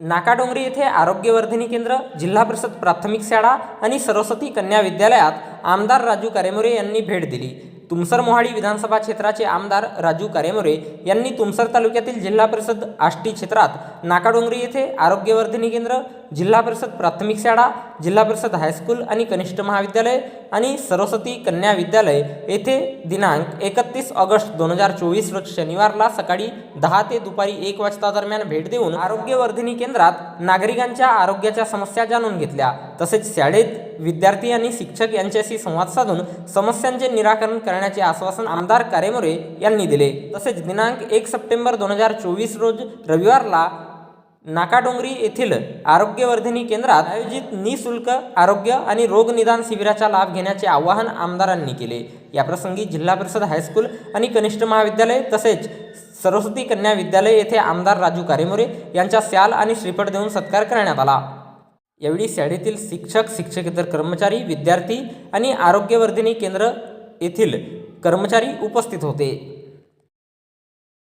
नाकाडोंगरी येथे आरोग्यवर्धिनी केंद्र जिल्हा परिषद प्राथमिक शाळा आणि सरस्वती कन्या विद्यालयात आमदार राजू कारेमोरे यांनी भेट दिली. तुमसर मोहाडी विधानसभा क्षेत्राचे आमदार राजू कारेमोरे यांनी तुमसर तालुक्यातील जिल्हा परिषद आष्टी क्षेत्रात नाकाडोंगरी येथे आरोग्यवर्धिनी केंद्र जिल्हा परिषद प्राथमिक शाळा जिल्हा परिषद हायस्कूल आणि कनिष्ठ महाविद्यालय आणि सरस्वती कन्या विद्यालय येथे दिनांक एकतीस ऑगस्ट दोन हजार चोवीस रोज शनिवारला सकाळी दहा ते दुपारी एक वाजता दरम्यान भेट देऊन आरोग्यवर्धिनी केंद्रात नागरिकांच्या आरोग्याच्या समस्या जाणून घेतल्या. तसेच शाळेत विद्यार्थी आणि शिक्षक यांच्याशी संवाद साधून समस्यांचे निराकरण करण्याचे आश्वासन आमदार कारेमोरे यांनी दिले. तसेच दिनांक एक सप्टेंबर दोन हजार चोवीस रोज रविवारला नाकाडोंगरी येथील आरोग्यवर्धिनी केंद्रात आयोजित निशुल्क आरोग्य आणि रोगनिदान शिबिराचा लाभ घेण्याचे आवाहन आमदारांनी केले. याप्रसंगी जिल्हा परिषद हायस्कूल आणि कनिष्ठ महाविद्यालय तसेच सरस्वती कन्या विद्यालय येथे आमदार राजू कारेमोरे यांच्या स्याल आणि श्रीफळ देऊन सत्कार करण्यात आला. यावेळी शाळेतील शिक्षक शिक्षकेतर कर्मचारी विद्यार्थी आणि आरोग्यवर्धिनी केंद्र येथील कर्मचारी उपस्थित होते.